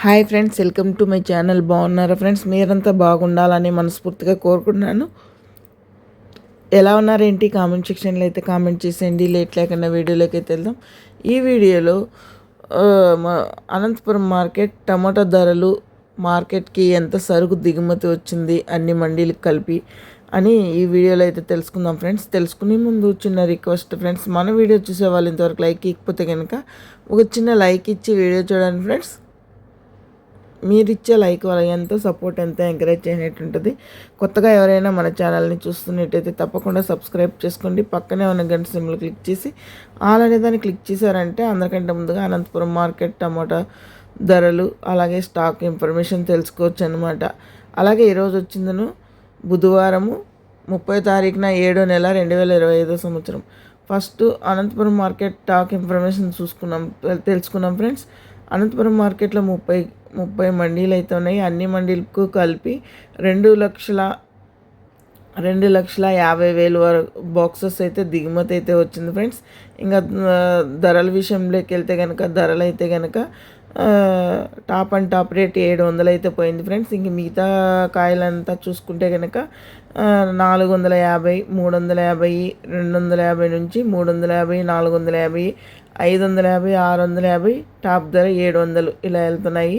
Hi friends welcome to my channel. బాగున్నారా friends? మీరంతా బాగుండాలని మనస్ఫూర్తిగా కోరుకుంటున్నాను. ఎలా ఉన్నారేంటి? కామెంట్ సెక్షన్లో అయితే కామెంట్ చేసేయండి. లేట్ లేకుండా వీడియోలోకి అయితే వెళ్దాం. ఈ వీడియోలో అనంతపురం మార్కెట్ టమాటా ధరలు మార్కెట్కి ఎంత సరుకు దిగుమతి వచ్చింది అన్ని మండీలకు కలిపి అని ఈ వీడియోలో అయితే తెలుసుకుందాం ఫ్రెండ్స్. తెలుసుకునే ముందు చిన్న రిక్వెస్ట్ ఫ్రెండ్స్ మన వీడియో చూసే వాళ్ళు ఇంతవరకు లైక్ ఇకపోతే కనుక ఒక చిన్న లైక్ ఇచ్చి వీడియో చూడండి ఫ్రెండ్స్. మీరు ఇచ్చే లైక్ వల్ల ఎంతో సపోర్ట్ ఎంతో ఎంకరేజ్ చేయనట్టు ఉంటుంది కొత్తగా ఎవరైనా మన ఛానల్ని చూస్తున్నట్టయితే తప్పకుండా సబ్స్క్రైబ్ చేసుకోండి. పక్కనే ఉన్న గంట సిమ్లు క్లిక్ చేసి ఆల్ అనే దాన్ని క్లిక్ చేశారంటే అందరికంటే ముందుగా అనంతపురం మార్కెట్ టమాటా ధరలు అలాగే స్టాక్ ఇన్ఫర్మేషన్ తెలుసుకోవచ్చు అనమాట అలాగే ఈరోజు వచ్చిందను బుధవారము ముప్పై తారీఖున ఏడో నెల రెండు వేల ఇరవై ఐదో సంవత్సరం. First Anantapuram market talk information చూసుకున్నాం తెలుసుకున్నాం ఫ్రెండ్స్. అనంతపురం మార్కెట్లో ముప్పై ముప్పై మండీలు అయితే ఉన్నాయి. అన్ని మండీలకు కలిపి రెండు లక్షల రెండు లక్షల యాభై వేలు వరకు బాక్సెస్ అయితే దిగుమతి అయితే వచ్చింది ఫ్రెండ్స్. ఇంకా ధరల విషయంలోకి వెళ్తే కనుక ధరలు అయితే కనుక టాప్ అండ్ టాప్ రేట్ ఏడు వందలు అయితే పోయింది ఫ్రెండ్స్. ఇంక మిగతా కాయలంతా చూసుకుంటే కనుక నాలుగు వందల యాభై మూడు వందల యాభై రెండు వందల యాభై నుంచి మూడు వందల యాభై నాలుగు వందల యాభై ఐదు వందల యాభై ఆరు వందల యాభై టాప్ ధర ఏడు వందలు ఇలా వెళ్తున్నాయి.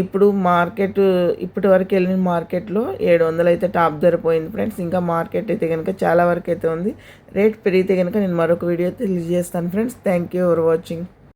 ఇప్పుడు మార్కెట్ ఇప్పటి వరకు వెళ్ళిన మార్కెట్లో ఏడు వందలు అయితే టాప్ ధర పోయింది ఫ్రెండ్స్. ఇంకా మార్కెట్ అయితే కనుక చాలా వరకు అయితే ఉంది. రేట్ పెరిగితే కనుక నేను మరొక వీడియో తెలియజేస్తాను friends. Thank you for watching.